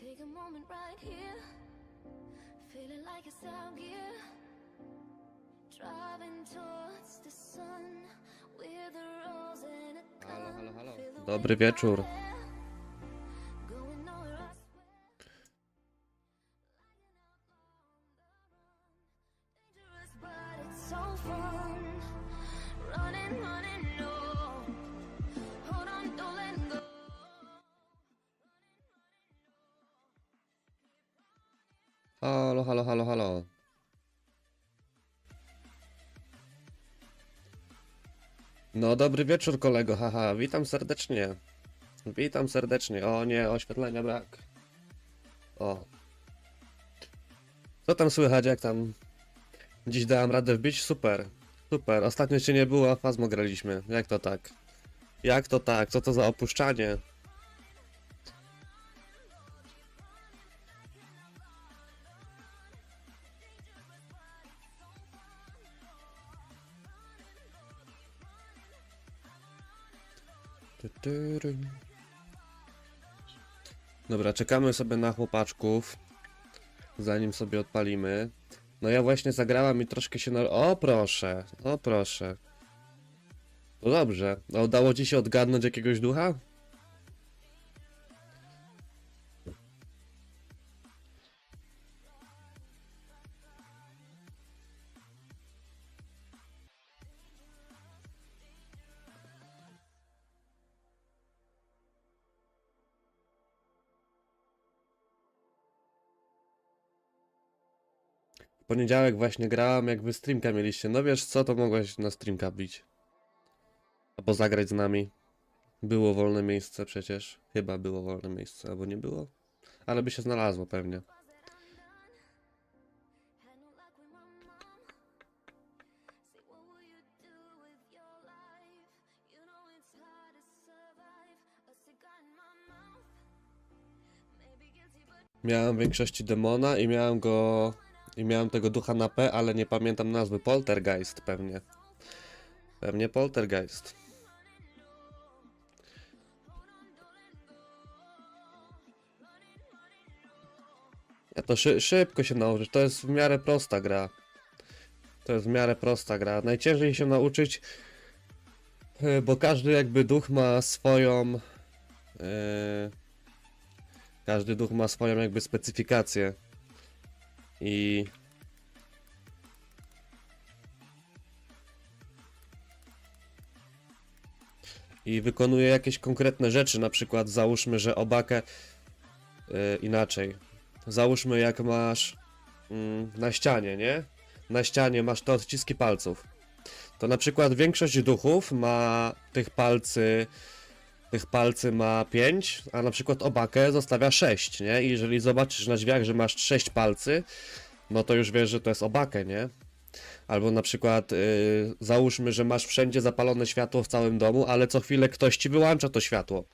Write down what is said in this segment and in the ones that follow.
Take a moment right here, feeling like it's out gear. Driving towards the sun with a rose and a gun. Dobry wind wieczór. No, dobry wieczór, kolego, haha, witam serdecznie. Witam serdecznie. O nie, oświetlenia brak. O. Co tam słychać, jak tam? Dziś dałem radę wbić? Super. Super. Ostatnio cię nie było, a Fazmo graliśmy. Jak to tak? Jak to tak? Co to za opuszczanie? Dobra, czekamy sobie na chłopaczków, zanim sobie odpalimy. No ja właśnie zagrałam i troszkę się na... O proszę, o proszę. No dobrze, a udało ci się odgadnąć jakiegoś ducha? Poniedziałek właśnie grałem, jak wy streamka mieliście. No wiesz co, to mogłeś na streamka bić. Albo zagrać z nami. Było wolne miejsce przecież. Chyba było wolne miejsce, albo nie było. Ale by się znalazło pewnie. Miałem w większości demona i miałem go... I miałem tego ducha na P, ale nie pamiętam nazwy. Poltergeist pewnie. Pewnie Poltergeist. Ja to szy szybko się nauczyć. To jest w miarę prosta gra. To jest w miarę prosta gra. Najciężej się nauczyć, e, bo każdy jakby duch ma swoją. e, każdy duch ma swoją jakby specyfikację. I. I wykonuje jakieś konkretne rzeczy, na przykład załóżmy, że obakę yy, inaczej. Załóżmy, jak masz mm, na ścianie, nie? Na ścianie masz te odciski palców. To na przykład większość duchów ma tych palcy tych palcy ma 5, a na przykład obakę zostawia 6, nie? I jeżeli zobaczysz na drzwiach, że masz 6 palcy, no to już wiesz, że to jest obakę, nie? Albo na przykład yy, załóżmy, że masz wszędzie zapalone światło w całym domu, ale co chwilę ktoś ci wyłącza to światło.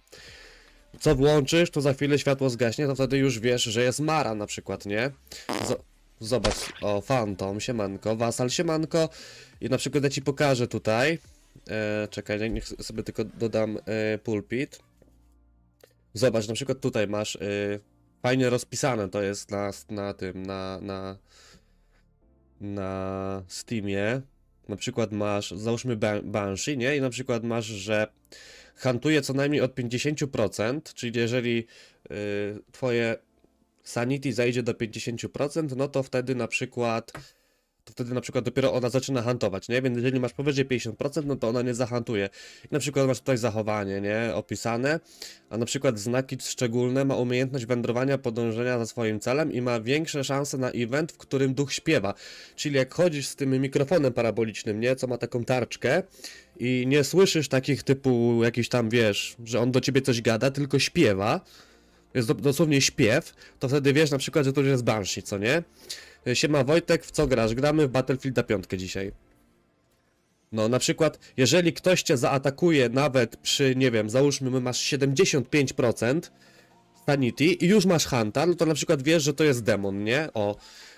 Co włączysz, to za chwilę światło zgaśnie, to wtedy już wiesz, że jest Mara na przykład, nie? Z Zobacz, o, Phantom, siemanko, Wasal, siemanko. I na przykład ja ci pokażę tutaj. E, czekaj, niech sobie tylko dodam e, pulpit. Zobacz, na przykład tutaj masz e, fajnie rozpisane to jest na, na tym, na, na, na Steamie. Na przykład masz, załóżmy Ban- Banshee, nie? I na przykład masz, że hantuje co najmniej od 50%, czyli jeżeli y, twoje sanity zajdzie do 50%, no to wtedy na przykład to wtedy na przykład dopiero ona zaczyna hantować, nie? Więc jeżeli masz powyżej 50%, no to ona nie zahantuje. I na przykład masz tutaj zachowanie, nie? Opisane, a na przykład znaki szczególne ma umiejętność wędrowania, podążenia za swoim celem i ma większe szanse na event, w którym duch śpiewa. Czyli jak chodzisz z tym mikrofonem parabolicznym, nie? Co ma taką tarczkę i nie słyszysz takich typu jakiś tam, wiesz, że on do ciebie coś gada, tylko śpiewa, jest do- dosłownie śpiew, to wtedy wiesz na przykład, że to już jest Banshee, co nie? Siema Wojtek, w co grasz? Gramy w Battlefielda 5 dzisiaj. No, na przykład, jeżeli ktoś cię zaatakuje nawet przy, nie wiem, załóżmy, my masz 75% sanity i już masz hunta, no to na przykład wiesz, że to jest demon, nie? O,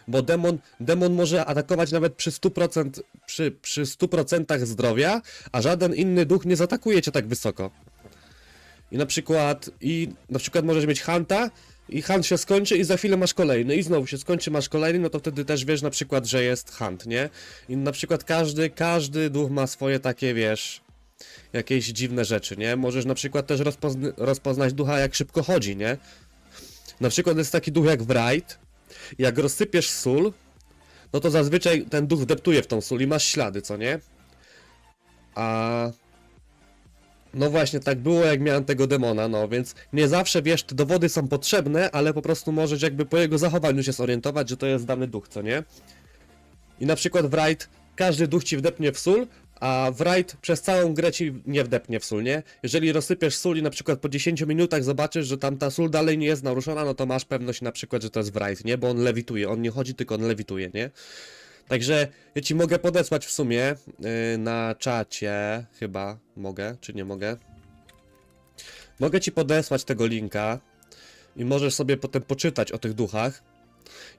bo demon, demon może atakować nawet przy 100%, przy, przy 100% zdrowia, a żaden inny duch nie zaatakuje cię tak wysoko. I na przykład, i na przykład możesz mieć Hanta i Hunt się skończy i za chwilę masz kolejny i znowu się skończy, masz kolejny, no to wtedy też wiesz na przykład, że jest Hunt, nie? I na przykład każdy, każdy duch ma swoje takie, wiesz, jakieś dziwne rzeczy, nie? Możesz na przykład też rozpozna- rozpoznać ducha, jak szybko chodzi, nie? Na przykład jest taki duch jak Wright, jak rozsypiesz sól, no to zazwyczaj ten duch wdeptuje w tą sól i masz ślady, co nie? A no właśnie, tak było jak miałem tego demona, no więc nie zawsze wiesz, te dowody są potrzebne, ale po prostu możesz jakby po jego zachowaniu się zorientować, że to jest dany duch, co nie? I na przykład w każdy duch ci wdepnie w sól, a w przez całą grę ci nie wdepnie w sól, nie? Jeżeli rozsypiesz sól i na przykład po 10 minutach zobaczysz, że tam ta sól dalej nie jest naruszona, no to masz pewność na przykład, że to jest w nie? Bo on lewituje, on nie chodzi, tylko on lewituje, nie? Także ja ci mogę podesłać w sumie yy, na czacie, chyba mogę, czy nie mogę. Mogę ci podesłać tego linka i możesz sobie potem poczytać o tych duchach.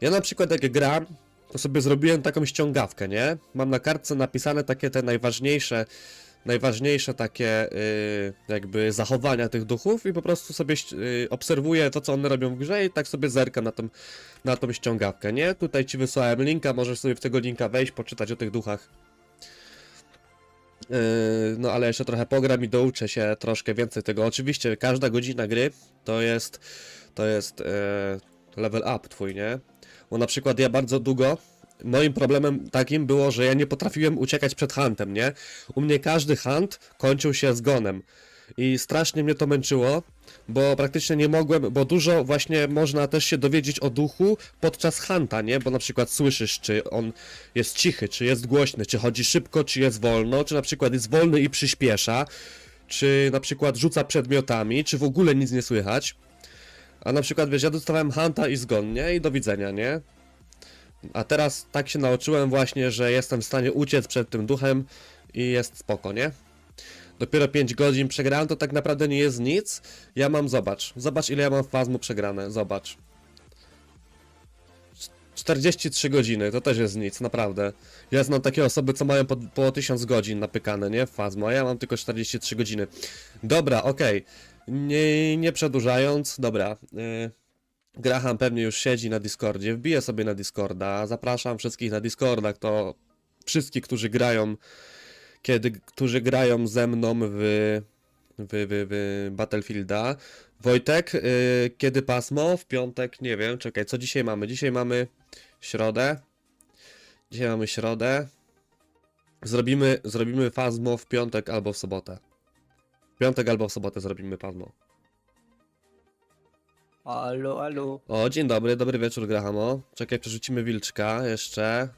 Ja na przykład jak gram, to sobie zrobiłem taką ściągawkę, nie? Mam na kartce napisane takie te najważniejsze, najważniejsze takie yy, jakby zachowania tych duchów i po prostu sobie yy, obserwuję to, co one robią w grze i tak sobie zerkam na tą, na tą ściągawkę, nie? Tutaj ci wysłałem linka, możesz sobie w tego linka wejść, poczytać o tych duchach. Yy, no ale jeszcze trochę pogram i douczę się troszkę więcej tego. Oczywiście każda godzina gry to jest to jest level up twój, nie? Bo na przykład ja bardzo długo moim problemem takim było, że ja nie potrafiłem uciekać przed huntem, nie? U mnie każdy hunt kończył się zgonem. I strasznie mnie to męczyło, bo praktycznie nie mogłem, bo dużo właśnie można też się dowiedzieć o duchu podczas hanta, nie? Bo na przykład słyszysz, czy on jest cichy, czy jest głośny, czy chodzi szybko, czy jest wolno, czy na przykład jest wolny i przyspiesza, czy na przykład rzuca przedmiotami, czy w ogóle nic nie słychać. A na przykład, wiesz, ja dostawałem hanta i zgon, nie? I do widzenia, nie? A teraz tak się nauczyłem właśnie, że jestem w stanie uciec przed tym duchem i jest spoko, nie? Dopiero 5 godzin przegrałem, to tak naprawdę nie jest nic. Ja mam, zobacz, zobacz ile ja mam fazmu przegrane, zobacz. 43 godziny, to też jest nic, naprawdę. Ja znam takie osoby, co mają po, po 1000 godzin napykane, nie? W fazmu, a ja mam tylko 43 godziny. Dobra, okej. Nie, nie przedłużając, dobra. y, Graham pewnie już siedzi na Discordzie, wbiję sobie na Discorda, zapraszam wszystkich na Discorda, kto, wszystkich, którzy grają, kiedy, którzy grają ze mną w, w, w, w Battlefielda. Wojtek, y, kiedy pasmo? W piątek, nie wiem, czekaj, co dzisiaj mamy? Dzisiaj mamy środę. Dzisiaj mamy środę. Zrobimy, zrobimy pasmo w piątek albo w sobotę. W piątek albo w sobotę zrobimy pasmo. Alo, alo. O, dzień dobry, dobry wieczór, Grahamo. Czekaj, przerzucimy wilczka jeszcze.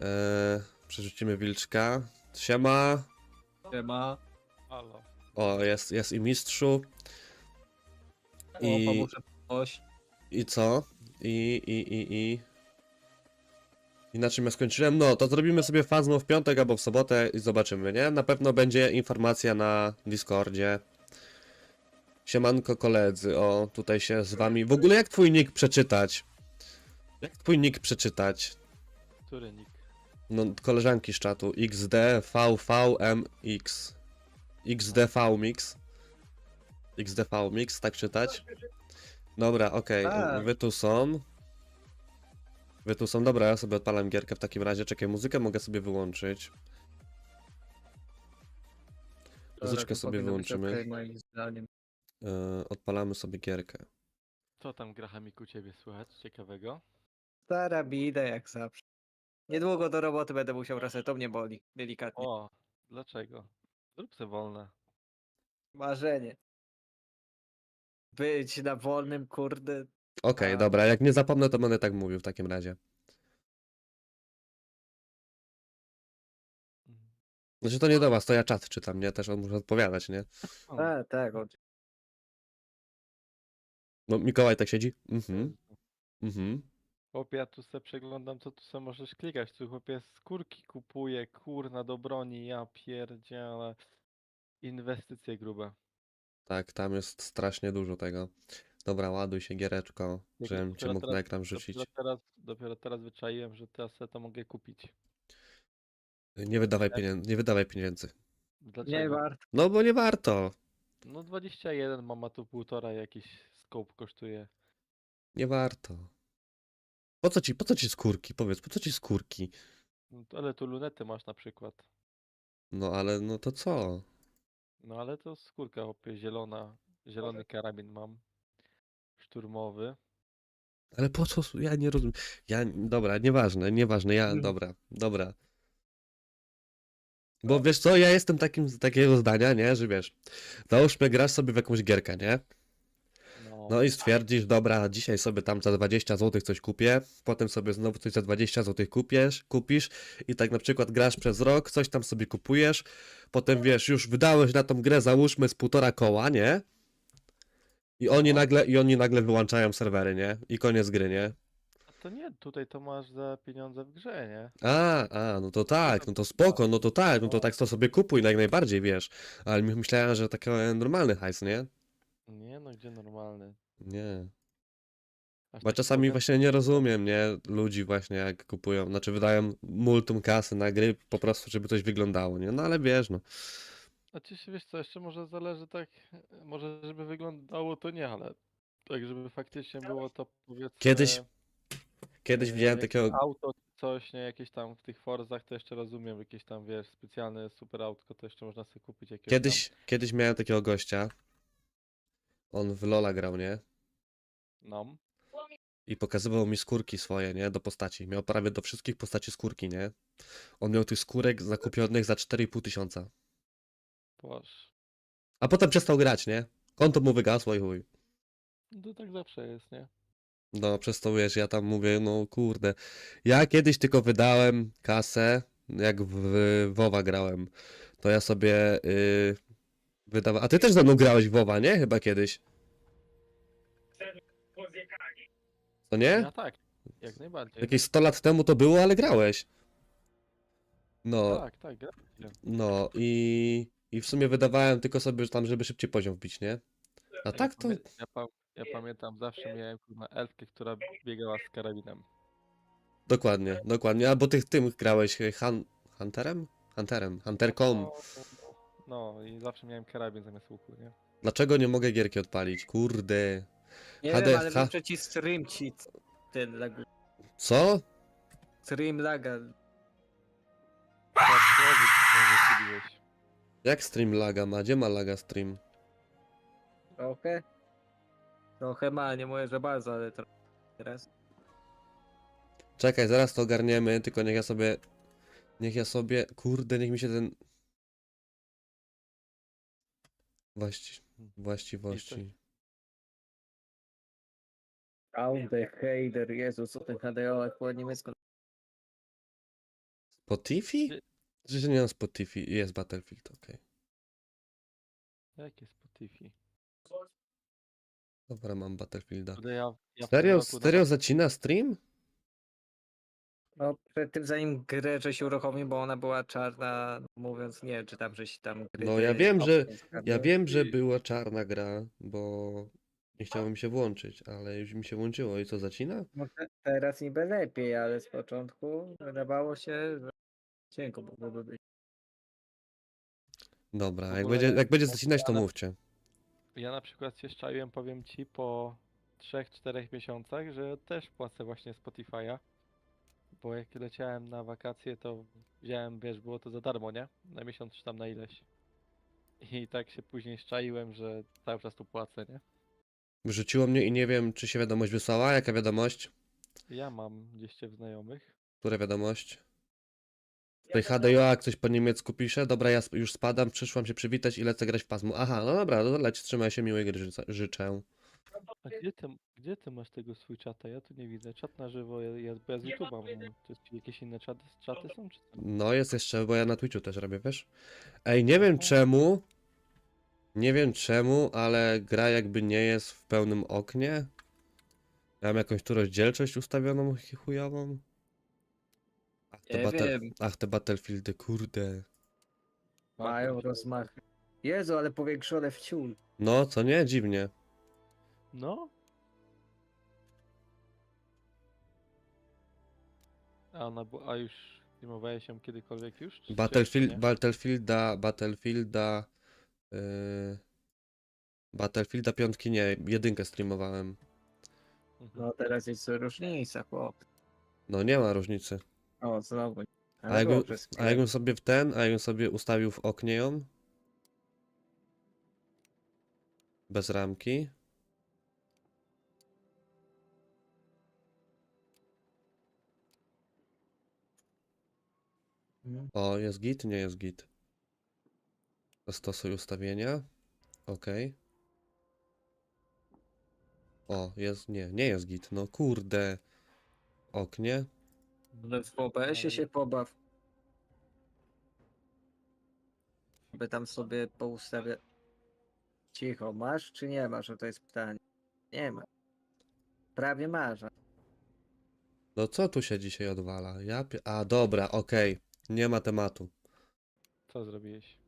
Eee, przerzucimy wilczka. Siema. Siema. Halo. O, jest, jest i mistrzu. I-. O, pomóżę coś. I co? I, i, i, i. I na czym ja skończyłem? No, to zrobimy sobie fazmo w piątek albo w sobotę i zobaczymy, nie? Na pewno będzie informacja na Discordzie. Siemanko koledzy, o, tutaj się z wami... W ogóle jak twój nick przeczytać? Jak twój nick przeczytać? Który nick? No, koleżanki z czatu. XDVVMX. XDVMix. XDVMix, tak czytać? Dobra, okej. Tak. Wy tu są. Wy tu są. Dobra, ja sobie odpalam gierkę w takim razie. Czekaj, muzykę mogę sobie wyłączyć. Muzyczkę sobie wyłączymy. Yy, odpalamy sobie gierkę. Co tam Grachamik u ciebie słychać ciekawego? Stara bida jak zawsze. Niedługo do roboty będę musiał wracać, to mnie boli. Delikatnie. O, dlaczego? Zrób se wolne. Marzenie. Być na wolnym, kurde. Okej, A. dobra, jak nie zapomnę, to będę tak mówił w takim razie. Mhm. Znaczy to nie do was, to ja czat czytam, nie? Też on muszę odpowiadać, nie? O, Tak, tak. o- No, Mikołaj tak siedzi? Mhm, mhm. Chłopie, ja tu se przeglądam, co tu se możesz klikać. Tu chłopie skórki kupuje, kurna do broni, ja pierdzielę. Inwestycje grube. Tak, tam jest strasznie dużo tego. Dobra, ładuj się giereczko, Jak żebym cię dopiero mógł teraz- na ekran rzucić. Dopiero teraz, dopiero teraz wyczaiłem, że teraz se to mogę kupić. Nie wydawaj Tak. pieniędzy, nie wydawaj pieniędzy. Nie Dlaczego? warto. No bo nie warto, No 21, mama tu półtora jakiś scope kosztuje. nie warto. Po co ci, po co ci skórki? Powiedz, po co ci skórki? No, to- ale tu lunety masz na przykład. No ale no to co? No ale to skórka chłopie, zielona. Zielony karabin mam. Szturmowy. Ale po co? Ja nie rozumiem. Ja, dobra, nieważne, nieważne, ja, Mhm. dobra, dobra. Bo wiesz co, ja jestem takim, takiego zdania, nie, że wiesz, załóżmy grasz sobie w jakąś gierkę, nie? No, i stwierdzisz, dobra, dzisiaj sobie tam za 20 zł coś kupię, potem sobie znowu coś za 20 zł kupiesz, kupisz i tak na przykład grasz przez rok, coś tam sobie kupujesz, potem wiesz, już wydałeś na tą grę załóżmy z półtora koła, nie? I oni No. nagle, i oni nagle wyłączają serwery, nie? I koniec gry, nie? a to nie, tutaj to masz za pieniądze w grze, nie? A, a, no to tak, no to spoko, no to tak, no to tak to sobie kupuj jak najbardziej, wiesz. Ale my- myślałem, że taki normalny hajs, nie? Nie no, gdzie normalny. Nie. Aż Bo tak czasami powiem- właśnie nie rozumiem, nie? Ludzi właśnie jak kupują, znaczy wydają multum kasy na gry po prostu, żeby coś wyglądało, nie? No ale wiesz, no. Się, wiesz co, jeszcze może zależy tak, może żeby wyglądało to nie, ale tak żeby faktycznie było to powiedzmy... Kiedyś Kiedyś widziałem jakieś takiego, Auto, coś, nie, jakieś tam w tych Forzach to jeszcze rozumiem, jakieś tam, wiesz, specjalne super autko to jeszcze można sobie kupić jakiegoś kiedyś, kiedyś miałem takiego gościa, on w Lola grał, nie? No, I pokazywał mi skórki swoje, nie? Do postaci. Miał prawie do wszystkich postaci skórki, nie? On miał tych skórek zakupionych za 4,5 tysiąca. A potem przestał grać, nie? Konto mu wygasło i chuj. No to tak zawsze jest, nie? No, przez to wiesz, ja tam mówię, no kurde. Ja kiedyś tylko wydałem kasę, jak w WoWa grałem. To ja sobie yy, wydawałem. A ty też ze mną grałeś w WoWa, nie? Chyba kiedyś. To nie? Ja tak, jak najbardziej. Jakieś 100 lat temu to było, ale grałeś. No, Tak, tak, gra. no i, i w sumie wydawałem tylko sobie tam, żeby szybciej poziom wbić, nie? A tak to. pamię- Ja, pa... ja pamiętam, zawsze miałem kurwa elfkę, która biegała z karabinem. Dokładnie, dokładnie. A bo ty tym grałeś y, han, Hunterem? Hunterem, Hunterką. No, no i zawsze miałem karabin zamiast łuku, nie? Dlaczego nie mogę gierki odpalić? Kurde. Nie HD wiem, ale ha- muszę ci stream ci ten lag... Co? Stream laga. Jak stream laga ma? Gdzie ma laga stream? Trochę. Trochę ma, nie mówię, że bardzo, ale trochę. Teraz. Czekaj, zaraz to ogarniemy, tylko niech ja sobie. Niech ja sobie. Kurde, niech mi się ten. Właści... Właściwości. Aude, Heider, Jezu, co ten HDO, jak po niemiecku. Spotify? Że nie mam Spotify, jest Battlefield, okej. Jakie Spotify? Dobra, mam Battlefielda. Kurde, ja, ja w tym Serio, roku serio zacina stream? No, przed tym zanim grę żeś uruchomił, bo ona była czarna, mówiąc nie, czy tam żeś tam gry. No, ja wiem, że- Ja wiem, że była czarna gra, bo nie chciało mi się włączyć, ale już mi się włączyło i co zacina? No, te, teraz niby lepiej, ale z początku wydawało się, że cienko mogłoby być. Dobra, W jak ogóle będzie, jak będzie zacinać, to mówcie. Ja na przykład się szczaiłem, powiem ci, po 3-4 miesiącach, że też płacę właśnie Spotify'a. Bo jak leciałem na wakacje, to wziąłem, wiesz, było to za darmo, nie? Na miesiąc czy tam na ileś. I tak się później szczaiłem, że cały czas tu płacę, nie? Wyrzuciło mnie i nie wiem, czy się wiadomość wysłała. Jaka wiadomość? Ja mam gdzieś cię w znajomych. Która wiadomość? Tutaj HDJoak coś po niemiecku pisze. Dobra, ja sp- już spadam, przyszłam się przywitać i lecę grać w pasmo. Aha, no dobra, no leć, trzymaj się, miłej gry życzę- życzę. A gdzie ty, gdzie ty masz tego swój czata? Ja tu nie widzę. Czat na żywo, ja, ja, bo ja z YouTube'a mam. To jest jakieś inne czaty, czaty są, czy co? No jest jeszcze, bo ja na Twitchu też robię, wiesz? Ej, nie wiem czemu, nie wiem czemu, ale gra jakby nie jest w pełnym oknie. Ja mam jakąś tu rozdzielczość ustawioną chujową. Ach, te, Nie battle... wiem. Ach, te Battlefieldy, kurde. Mają rozmach. Jezu, ale powiększone w ciul. No, co nie? Dziwnie. No? A ona a już streamowałeś ją kiedykolwiek już? czy- czy Battlefield, nie? Battlefielda, Battlefielda, yy... Battlefielda piątki nie, jedynkę streamowałem. No teraz jest różnica, chłop. No nie ma różnicy. O, znowu. A jakbym, a jakbym sobie w ten, a jakbym sobie ustawił w oknie ją? Bez ramki. Mhm. O, jest git? Nie jest git. Zastosuj ustawienia. Ok. O, jest, nie, nie jest git. No kurde. Oknie. W OBS-ie się pobaw. By tam sobie poustawiać. Cicho, masz czy nie masz? To jest pytanie. Nie ma. Prawie masz. No co tu się dzisiaj odwala? Ja pie... A, dobra, okej. Nie ma tematu. Co zrobiłeś?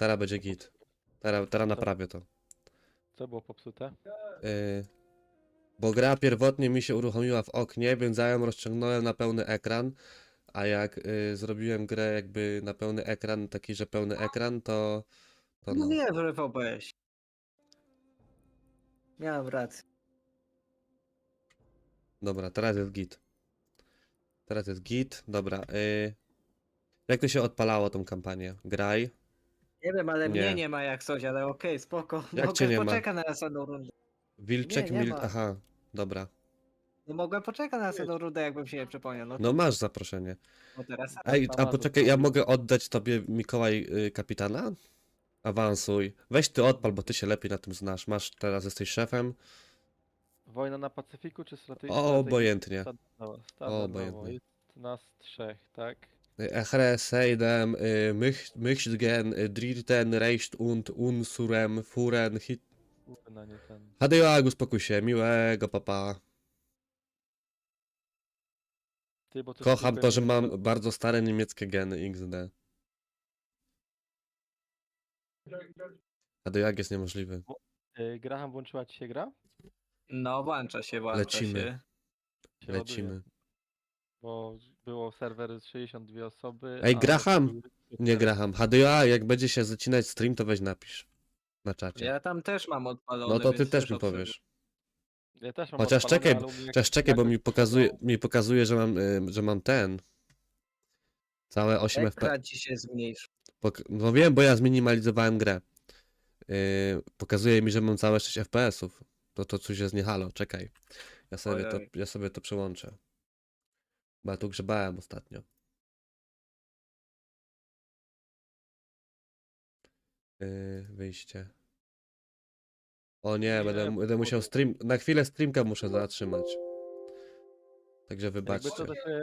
Teraz będzie git. Teraz, teraz naprawię to. Co było popsute? Yy, bo gra pierwotnie mi się uruchomiła w oknie, więc ja ją rozciągnąłem na pełny ekran, a jak yy, zrobiłem grę jakby na pełny ekran, taki, że pełny ekran, to, to no. Mówiłem, że w OBS. Miałem rację. Dobra, teraz jest git. Teraz jest git, dobra. Yy, jak to się odpalało tą kampanię? Graj. Nie wiem, ale Nie. mnie nie ma jak coś, ale okej, spoko. Jak Mogę cię nie ma? poczekać na następną rundę. Wilczek, Nie, nie mil... ma. Aha, dobra. No mogę poczekać na następną rundę, jakbym się nie przypomniał. No, No masz zaproszenie. no teraz. Ej, a poczekaj, ja mogę oddać tobie Mikołaj y, kapitana? Awansuj. Weź ty odpal, bo ty się lepiej na tym znasz. Masz, teraz jesteś szefem. Wojna na Pacyfiku czy strategia? O, obojętnie. Standardowo. obojętnie. Jest nas trzech, tak? Echre, Seidem, y, Mich- Michtgen, y, Drirten, Reicht und Unsurem, Furen, Hit... Kurna, nie ten. Się, miłego, papa. Ty, bo to Kocham to, że mam bardzo stare niemieckie geny XD. Hadejag jest niemożliwy. Y, Graham, włączyła ci się gra? No, włącza się, włącza Lecimy. się. Się Lecimy. Bo było serwer z 62 osoby. Ej, a Graham! Nie Graham. HDA, jak będzie się zacinać stream, to weź napisz. Na czacie. Ja tam też mam odpalone, No to ty więc też mi obserwuję. powiesz. Ja też mam Chociaż odpalone, czekaj, ale u mnie Chociaż jakoś- czekaj, bo mi pokazuje, mi pokazuje że, mam, y, że mam ten. Całe 8 FPS. Ekran ci się zmniejszy. Pok- no wiem, bo ja zminimalizowałem grę. Yy, pokazuje mi, że mam całe 6 FPS-ów. To to coś jest nie halo, czekaj. Ja sobie, to, Ojej. ja sobie to przełączę. Bo ja tu grzebałem ostatnio. Yy, wyjście. O nie, będę, będę musiał stream. Na chwilę streamka muszę zatrzymać. Także Jakby wybaczcie. to, to się,